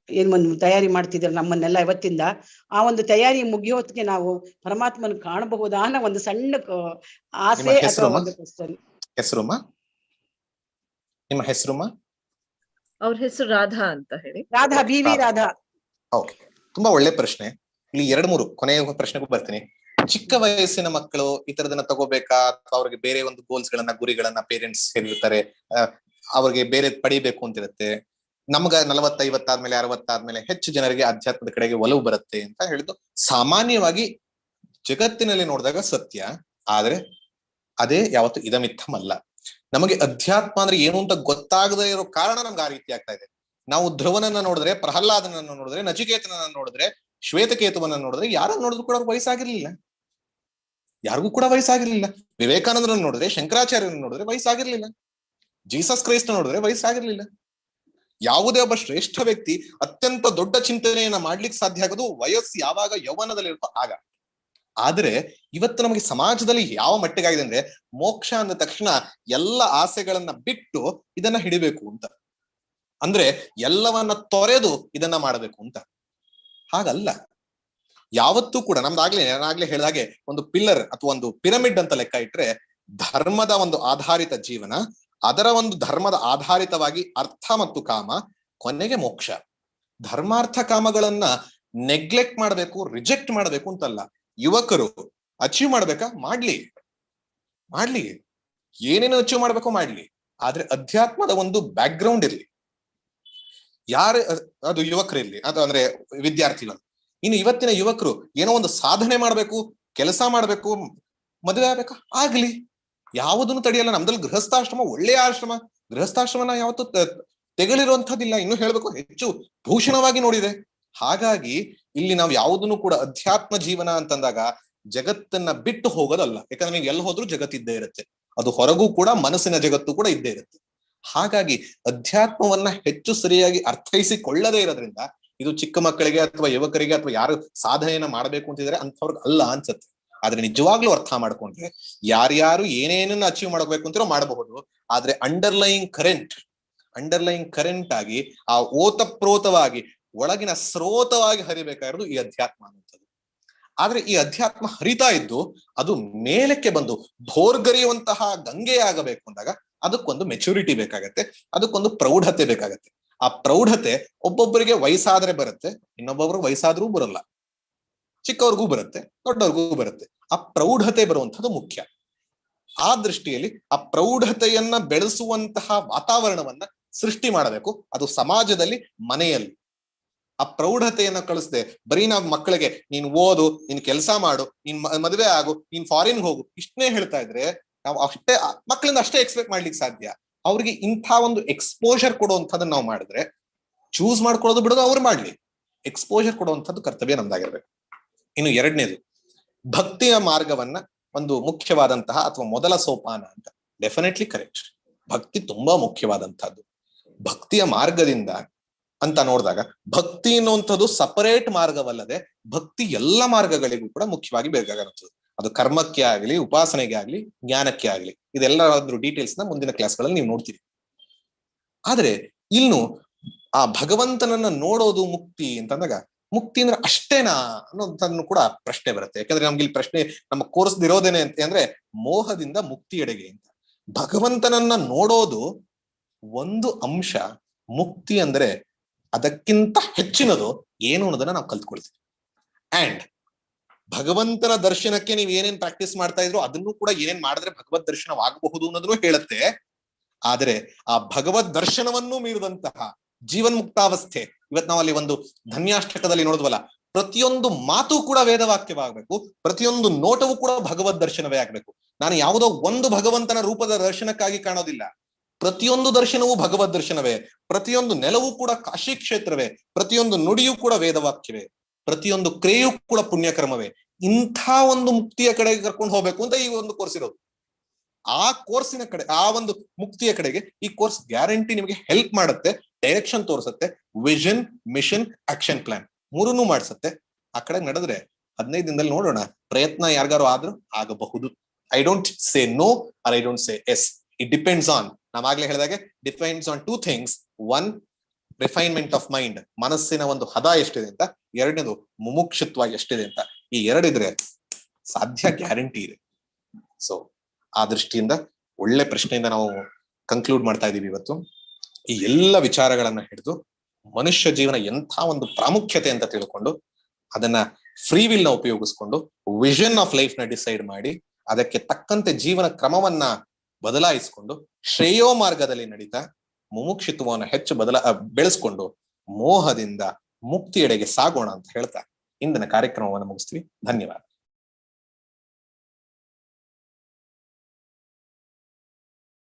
Speaker 5: ಏನ್ ಒಂದು ತಯಾರಿ ಮಾಡ್ತಿದ್ರು ನಮ್ಮನ್ನೆಲ್ಲ ಇವತ್ತಿಂದ? ಆ ಒಂದು ತಯಾರಿ ಮುಗಿಯೋ ಹೊತ್ತಿಗೆ ನಾವು ಪರಮಾತ್ಮನ ಕಾಣಬಹುದಾ ಅನ್ನೋ ಒಂದು ಸಣ್ಣ ಆಸೆ
Speaker 3: ಹೆಸರು
Speaker 5: ಅಥವಾ ಒಂದು
Speaker 3: ನಿಮ್ಮ ಹೆಸರುಮಾ
Speaker 1: ಅವ್ರ ಹೆಸರು ರಾಧಾ ಅಂತ ಹೇಳಿ.
Speaker 5: Radha B V
Speaker 3: Radha.
Speaker 5: Radha.
Speaker 3: Okay. ತುಂಬಾ ಒಳ್ಳೆ ಪ್ರಶ್ನೆ. ಇಲ್ಲಿ ಎರಡು ಮೂರು ಕೊನೆಯ ಪ್ರಶ್ನೆಗೂ ಬರ್ತೀನಿ. ಚಿಕ್ಕ ವಯಸ್ಸಿನ ಮಕ್ಕಳು ಈ ತರದನ್ನ ತಗೋಬೇಕಾ? ಅಥವಾ ಅವ್ರಿಗೆ ಬೇರೆ ಒಂದು ಗೋಲ್ಸ್ ಗಳನ್ನ, ಗುರಿಗಳನ್ನ ಪೇರೆಂಟ್ಸ್ ಹೇಳಿರ್ತಾರೆ. ಅವ್ರಿಗೆ ಬೇರೆ ಪಡಿಬೇಕು ಅಂತ ಇರುತ್ತೆ ನಮ್ಗ ನಲವತ್ತೈವತ್ತಾದ್ಮೇಲೆ ಅರವತ್ತಾದ್ಮೇಲೆ ಹೆಚ್ಚು ಜನರಿಗೆ ಅಧ್ಯಾತ್ಮದ ಕಡೆಗೆ ಒಲವು ಬರುತ್ತೆ ಅಂತ ಹೇಳಿದ್ದು ಸಾಮಾನ್ಯವಾಗಿ ಜಗತ್ತಿನಲ್ಲಿ ನೋಡಿದಾಗ ಸತ್ಯ. ಆದ್ರೆ ಅದೇ ಯಾವತ್ತು ಇದಮಿತ್ತಮಲ್ಲ. ನಮಗೆ ಅಧ್ಯಾತ್ಮ ಅಂದ್ರೆ ಏನು ಅಂತ ಗೊತ್ತಾಗದೇ ಇರೋ ಕಾರಣ ನಮ್ಗೆ ಆ ರೀತಿ ಆಗ್ತಾ ಇದೆ. ನಾವು ಧ್ರುವನನ್ನ ನೋಡಿದ್ರೆ, ಪ್ರಹ್ಲಾದನನ್ನ ನೋಡಿದ್ರೆ, ನಚಿಕೇತನನ್ನ ನೋಡಿದ್ರೆ, ಶ್ವೇತಕೇತುವನ್ನ ನೋಡಿದ್ರೆ ಯಾರನ್ನ ನೋಡಿದ್ರು ಕೂಡ ಅವ್ರಿಗೆ ವಯಸ್ಸಾಗಿರ್ಲಿಲ್ಲ. ಯಾರಿಗೂ ಕೂಡ ವಯಸ್ಸಾಗಿರ್ಲಿಲ್ಲ. ವಿವೇಕಾನಂದರನ್ನ ನೋಡಿದ್ರೆ ಶಂಕರಾಚಾರ್ಯರನ್ನ ನೋಡಿದ್ರೆ ವಯಸ್ಸಾಗಿರ್ಲಿಲ್ಲ. ಜೀಸಸ್ ಕ್ರೈಸ್ತ ನೋಡಿದ್ರೆ ವಯಸ್ಸಾಗಿರ್ಲಿಲ್ಲ. ಯಾವುದೇ ಒಬ್ಬ ಶ್ರೇಷ್ಠ ವ್ಯಕ್ತಿ ಅತ್ಯಂತ ದೊಡ್ಡ ಚಿಂತನೆಯನ್ನ ಮಾಡ್ಲಿಕ್ಕೆ ಸಾಧ್ಯ ಆಗೋದು ವಯಸ್ಸು ಯಾವಾಗ ಯೌವನದಲ್ಲಿರುತ್ತೋ ಆಗ. ಆದ್ರೆ ಇವತ್ತು ನಮಗೆ ಸಮಾಜದಲ್ಲಿ ಯಾವ ಮಟ್ಟಿಗಾಗಿದೆ ಅಂದ್ರೆ ಮೋಕ್ಷ ಅಂದ ತಕ್ಷಣ ಎಲ್ಲ ಆಸೆಗಳನ್ನ ಬಿಟ್ಟು ಇದನ್ನ ಹಿಡಿಬೇಕು ಅಂತ. ಅಂದ್ರೆ ಎಲ್ಲವನ್ನ ತೊರೆದು ಇದನ್ನ ಮಾಡಬೇಕು ಅಂತ. ಹಾಗಲ್ಲ. ಯಾವತ್ತೂ ಕೂಡ ನಮ್ದಾಗ್ಲೇ, ನಾನಾಗ್ಲೇ ಹೇಳಿದಾಗೆ ಒಂದು ಪಿಲ್ಲರ್ ಅಥವಾ ಒಂದು ಪಿರಮಿಡ್ ಅಂತ ಲೆಕ್ಕ ಇಟ್ರೆ ಧರ್ಮದ ಒಂದು ಆಧಾರಿತ ಜೀವನ, ಅದರ ಒಂದು ಧರ್ಮದ ಆಧಾರಿತವಾಗಿ ಅರ್ಥ ಮತ್ತು ಕಾಮ, ಕೊನೆಗೆ ಮೋಕ್ಷ. ಧರ್ಮಾರ್ಥ ಕಾಮಗಳನ್ನ ನೆಗ್ಲೆಕ್ಟ್ ಮಾಡಬೇಕು ರಿಜೆಕ್ಟ್ ಮಾಡಬೇಕು ಅಂತಲ್ಲ. ಯುವಕರು ಅಚೀವ್ ಮಾಡ್ಬೇಕಾ? ಮಾಡ್ಲಿ. ಮಾಡ್ಲಿ. ಏನೇನು ಅಚೀವ್ ಮಾಡ್ಬೇಕೋ ಮಾಡ್ಲಿ. ಆದ್ರೆ ಅಧ್ಯಾತ್ಮದ ಒಂದು ಬ್ಯಾಕ್ ಗ್ರೌಂಡ್ ಇರ್ಲಿ. ಯಾರು, ಅದು ಯುವಕರಲ್ಲಿ ಅದು ಅಂದ್ರೆ ವಿದ್ಯಾರ್ಥಿಗಳು. ಇನ್ನು ಇವತ್ತಿನ ಯುವಕರು ಏನೋ ಒಂದು ಸಾಧನೆ ಮಾಡ್ಬೇಕು, ಕೆಲಸ ಮಾಡ್ಬೇಕು, ಮದುವೆ ಆಗ್ಬೇಕಾ? ಆಗ್ಲಿ. ಯಾವುದನ್ನು ತಡೆಯಲ್ಲ, ನಮ್ದಲ್ಲಿ ಗೃಹಸ್ಥಾಶ್ರಮ, ಒಳ್ಳೆಯ ಆಶ್ರಮ. ಗೃಹಸ್ಥಾಶ್ರಮನ ಯಾವತ್ತು ತೆಗಳಿರುವಂತಹದ್ದಿಲ್ಲ ಇನ್ನು ಹೇಳ್ಬೇಕು, ಹೆಚ್ಚು ಭೂಷಣವಾಗಿ ನೋಡಿದೆ. ಹಾಗಾಗಿ ಇಲ್ಲಿ ನಾವು ಯಾವುದನ್ನು ಕೂಡ ಅಧ್ಯಾತ್ಮ ಜೀವನ ಅಂತಂದಾಗ ಜಗತ್ತನ್ನ ಬಿಟ್ಟು ಹೋಗೋದಲ್ಲ. ಯಾಕಂದ್ರೆ ನೀವು ಎಲ್ಲಿ ಹೋದ್ರೂ ಜಗತ್ತಿದ್ದೇ ಇರುತ್ತೆ. ಅದು ಹೊರಗೂ ಕೂಡ, ಮನಸ್ಸಿನ ಜಗತ್ತು ಕೂಡ ಇದ್ದೇ ಇರುತ್ತೆ. ಹಾಗಾಗಿ ಅಧ್ಯಾತ್ಮವನ್ನ ಹೆಚ್ಚು ಸರಿಯಾಗಿ ಅರ್ಥೈಸಿಕೊಳ್ಳದೇ ಇರೋದ್ರಿಂದ ಇದು ಚಿಕ್ಕ ಮಕ್ಕಳಿಗೆ ಅಥವಾ ಯುವಕರಿಗೆ ಅಥವಾ ಯಾರು ಸಾಧನೆಯನ್ನ ಮಾಡಬೇಕು ಅಂತಿದ್ರೆ ಅಂಥವ್ರಿಗೆ ಅಲ್ಲ ಅನ್ಸತ್ತೆ. ಆದ್ರೆ ನಿಜವಾಗ್ಲೂ ಅರ್ಥ ಮಾಡ್ಕೊಂಡ್ರೆ ಯಾರ್ಯಾರು ಏನೇನನ್ನ ಅಚೀವ್ ಮಾಡ್ಬೇಕು ಅಂತಿರೋ ಮಾಡಬಹುದು. ಆದ್ರೆ ಅಂಡರ್ಲೈಯಿಂಗ್ ಕರೆಂಟ್ ಅಂಡರ್ಲೈಯಿಂಗ್ ಕರೆಂಟ್ ಆಗಿ ಆ ಓತಪ್ರೋತವಾಗಿ ಒಳಗಿನ ಸ್ರೋತವಾಗಿ ಹರಿಬೇಕಾಗಿರೋದು ಈ ಅಧ್ಯಾತ್ಮ ಅನ್ನುವಂಥದ್ದು. ಆದ್ರೆ ಈ ಅಧ್ಯಾತ್ಮ ಹರಿತಾ ಇದ್ದು ಅದು ಮೇಲಕ್ಕೆ ಬಂದು ಭೋರ್ಗರಿಯುವಂತಹ ಗಂಗೆಯಾಗಬೇಕು ಅಂದಾಗ ಅದಕ್ಕೊಂದು ಮೆಚುರಿಟಿ ಬೇಕಾಗತ್ತೆ, ಅದಕ್ಕೊಂದು ಪ್ರೌಢತೆ ಬೇಕಾಗತ್ತೆ. ಆ ಪ್ರೌಢತೆ ಒಬ್ಬೊಬ್ಬರಿಗೆ ವಯಸ್ಸಾದ್ರೆ ಬರುತ್ತೆ, ಇನ್ನೊಬ್ಬೊಬ್ರು ವಯಸ್ಸಾದ್ರೂ ಬರಲ್ಲ. ಚಿಕ್ಕವ್ರಿಗೂ ಬರುತ್ತೆ, ದೊಡ್ಡವ್ರಿಗೂ ಬರುತ್ತೆ. ಆ ಪ್ರೌಢತೆ ಬರುವಂತದ್ದು ಮುಖ್ಯ. ಆ ದೃಷ್ಟಿಯಲ್ಲಿ ಆ ಪ್ರೌಢತೆಯನ್ನ ಬೆಳೆಸುವಂತಹ ವಾತಾವರಣವನ್ನ ಸೃಷ್ಟಿ ಮಾಡಬೇಕು. ಅದು ಸಮಾಜದಲ್ಲಿ, ಮನೆಯಲ್ಲಿ. ಆ ಪ್ರೌಢತೆಯನ್ನ ಕಳಿಸದೆ, ಬರೀ ನಾವು ಮಕ್ಕಳಿಗೆ, ನೀನ್ ಓದು, ನೀನ್ ಕೆಲಸ ಮಾಡು, ನೀನ್ ಮದುವೆ ಆಗು, ನೀನ್ ಫಾರಿನ್ ಹೋಗು, ಇಷ್ಟನ್ನೇ ಹೇಳ್ತಾ ಇದ್ರೆ ನಾವು ಅಷ್ಟೇ, ಮಕ್ಕಳಿಂದ ಅಷ್ಟೇ ಎಕ್ಸ್ಪೆಕ್ಟ್ ಮಾಡ್ಲಿಕ್ಕೆ ಸಾಧ್ಯ. ಅವ್ರಿಗೆ ಇಂಥ ಒಂದು ಎಕ್ಸ್ಪೋಜರ್ ಕೊಡುವಂಥದ್ದನ್ನ ನಾವು ಮಾಡಿದ್ರೆ ಚೂಸ್ ಮಾಡ್ಕೊಳ್ಳೋದು ಬಿಡೋದು ಅವ್ರು ಮಾಡ್ಲಿ. ಎಕ್ಸ್ಪೋಜರ್ ಕೊಡುವಂಥದ್ದು ಕರ್ತವ್ಯ ನಮ್ದಾಗಿರ್ಬೇಕು. ಇನ್ನು ಎರಡನೇದು, ಭಕ್ತಿಯ ಮಾರ್ಗವನ್ನ ಒಂದು ಮುಖ್ಯವಾದಂತಹ ಅಥವಾ ಮೊದಲ ಸೋಪಾನ ಅಂತ. ಡೆಫಿನೆಟ್ಲಿ ಕರೆಕ್ಟ್ ಭಕ್ತಿ ತುಂಬಾ ಮುಖ್ಯವಾದಂತಹದ್ದು ಭಕ್ತಿಯ ಮಾರ್ಗದಿಂದ ಅಂತ ನೋಡಿದಾಗ, ಭಕ್ತಿ ಅನ್ನುವಂಥದ್ದು ಸಪರೇಟ್ ಮಾರ್ಗವಲ್ಲದೆ ಭಕ್ತಿ ಎಲ್ಲ ಮಾರ್ಗಗಳಿಗೂ ಕೂಡ ಮುಖ್ಯವಾಗಿ ಬೇಕಾಗಿರುತ್ತದೆ ಅದು ಕರ್ಮಕ್ಕೆ ಆಗಲಿ, ಉಪಾಸನೆಗೆ ಆಗಲಿ, ಜ್ಞಾನಕ್ಕೆ ಆಗಲಿ. ಇದೆಲ್ಲರಾದ್ರೂ ಡೀಟೇಲ್ಸ್ನ ಮುಂದಿನ ಕ್ಲಾಸ್ಗಳಲ್ಲಿ ನೀವು ನೋಡ್ತೀರಿ. ಆದ್ರೆ ಇನ್ನು ಆ ಭಗವಂತನನ್ನ ನೋಡೋದು ಮುಕ್ತಿ ಅಂತಂದಾಗ, ಮುಕ್ತಿ ಅಂದ್ರೆ ಅಷ್ಟೇನಾ ಅನ್ನೋದನ್ನು ಕೂಡ ಪ್ರಶ್ನೆ ಬರುತ್ತೆ. ಯಾಕಂದ್ರೆ ನಮ್ಗೆ ಇಲ್ಲಿ ಪ್ರಶ್ನೆ, ನಮ್ಮ ಕೋರ್ಸ್ ಇರೋದೇನೆ ಅಂತ ಅಂದ್ರೆ ಮೋಹದಿಂದ ಮುಕ್ತಿಯೆಡೆಗೆ ಅಂತ. ಭಗವಂತನನ್ನ ನೋಡೋದು ಒಂದು ಅಂಶ, ಮುಕ್ತಿ ಅಂದ್ರೆ ಅದಕ್ಕಿಂತ ಹೆಚ್ಚಿನದು ಏನು ಅನ್ನೋದನ್ನ ನಾವು ಕಲ್ತ್ಕೊಳ್ತೀವಿ. ಅಂಡ್ ಭಗವಂತನ ದರ್ಶನಕ್ಕೆ ನೀವು ಏನೇನ್ ಪ್ರಾಕ್ಟೀಸ್ ಮಾಡ್ತಾ ಇದ್ರು ಅದನ್ನು ಕೂಡ ಏನೇನ್ ಮಾಡಿದ್ರೆ ಭಗವದ್ ದರ್ಶನವಾಗಬಹುದು ಅನ್ನೋದನ್ನು ಹೇಳುತ್ತೆ. ಆದರೆ ಆ ಭಗವದ್ ದರ್ಶನವನ್ನು ಮೀರಿದಂತಹ ಜೀವನ್ ಮುಕ್ತಾವಸ್ಥೆ ಇವತ್ ಅಲ್ಲಿ ಒಂದು ಧನ್ಯಾಷ್ಟಕದಲ್ಲಿ ನೋಡಿದ್ವಲ್ಲ, ಪ್ರತಿಯೊಂದು ಮಾತು ಕೂಡ ವೇದವಾಕ್ಯವಾಗಬೇಕು, ಪ್ರತಿಯೊಂದು ನೋಟವೂ ಕೂಡ ಭಗವದ್ ದರ್ಶನವೇ ಆಗಬೇಕು. ನಾನು ಯಾವುದೋ ಒಂದು ಭಗವಂತನ ರೂಪದ ದರ್ಶನಕ್ಕಾಗಿ ಕಾಣೋದಿಲ್ಲ. ಪ್ರತಿಯೊಂದು ದರ್ಶನವೂ ಭಗವದ್ ದರ್ಶನವೇ, ಪ್ರತಿಯೊಂದು ನೆಲವೂ ಕೂಡ ಕಾಶಿ ಕ್ಷೇತ್ರವೇ, ಪ್ರತಿಯೊಂದು ನುಡಿಯೂ ಕೂಡ ವೇದವಾಕ್ಯವೇ. ಪ್ರತಿಯೊಂದು ಕ್ರಿಯೆಯೂ ಕೂಡ ಪುಣ್ಯಕರ್ಮವೇ. ಇಂಥ ಒಂದು ಮುಕ್ತಿಯ ಕಡೆಗೆ ಕರ್ಕೊಂಡು ಹೋಗ್ಬೇಕು ಅಂತ ಈ ಒಂದು ಕೋರ್ಸ್ ಇರೋದು. ಆ ಕೋರ್ಸಿನ ಕಡೆ, ಆ ಒಂದು ಮುಕ್ತಿಯ ಕಡೆಗೆ ಈ ಕೋರ್ಸ್ ಗ್ಯಾರಂಟಿ ನಿಮಗೆ ಹೆಲ್ಪ್ ಮಾಡುತ್ತೆ ಡೈರೆಕ್ಷನ್ ತೋರಿಸುತ್ತೆ ವಿಷನ್ ಮಿಷನ್ ಆಕ್ಷನ್ ಪ್ಲಾನ್ ಮೂರನ್ನು ಮಾಡಿಸುತ್ತೆ. ಆ ಕಡೆ ನಡೆದ್ರೆ ಹದಿನೈದು ದಿನದಲ್ಲಿ ನೋಡೋಣ, ಪ್ರಯತ್ನ ಯಾರಿಗಾರು ಆದ್ರೂ ಆಗಬಹುದು. I don't say no or I don't say yes it depends on ನಾವಾಗ್ಲೇ ಹೇಳಿದಾಗೆ depends on two things one refinement of mind ಮನಸ್ಸಿನ ಒಂದು ಹದ ಎಷ್ಟಿದೆ ಅಂತ ಎರಡನೇದು ಮುಮುಕ್ಷತ್ವ ಎಷ್ಟಿದೆ ಅಂತ. ಈ ಎರಡಿದ್ರೆ ಸಾಧ್ಯ ಗ್ಯಾರಂಟಿ ಇದೆ. ಸೊ ಆ ದೃಷ್ಟಿಯಿಂದ ಒಳ್ಳೆ ಪ್ರಶ್ನೆಯಿಂದ ನಾವು ಕನ್ಕ್ಲೂಡ್ ಮಾಡ್ತಾ ಇದೀವಿ ಇವತ್ತು. ಈ ಎಲ್ಲ ವಿಚಾರಗಳನ್ನ ಹಿಡಿದು ಮನುಷ್ಯ ಜೀವನ ಎಂಥ ಒಂದು ಪ್ರಾಮುಖ್ಯತೆ ಅಂತ ತಿಳ್ಕೊಂಡು ಅದನ್ನ ಫ್ರೀ ವಿಲ್ನ ಉಪಯೋಗಿಸ್ಕೊಂಡು ವಿಷನ್ ಆಫ್ ಲೈಫ್ನ ಡಿಸೈಡ್ ಮಾಡಿ ಅದಕ್ಕೆ ತಕ್ಕಂತೆ ಜೀವನ ಕ್ರಮವನ್ನ ಬದಲಾಯಿಸಿಕೊಂಡು ಶ್ರೇಯೋ ಮಾರ್ಗದಲ್ಲಿ ನಡೀತಾ ಮುಮುಕ್ಷಿತ್ವವನ್ನು ಹೆಚ್ಚು ಬದಲ ಬೆಳೆಸ್ಕೊಂಡು ಮೋಹದಿಂದ ಮುಕ್ತಿಯೆಡೆಗೆ ಸಾಗೋಣ ಅಂತ ಹೇಳ್ತಾ ಇಂದಿನ ಕಾರ್ಯಕ್ರಮವನ್ನು ಮುಗಿಸ್ತೀವಿ. ಧನ್ಯವಾದ.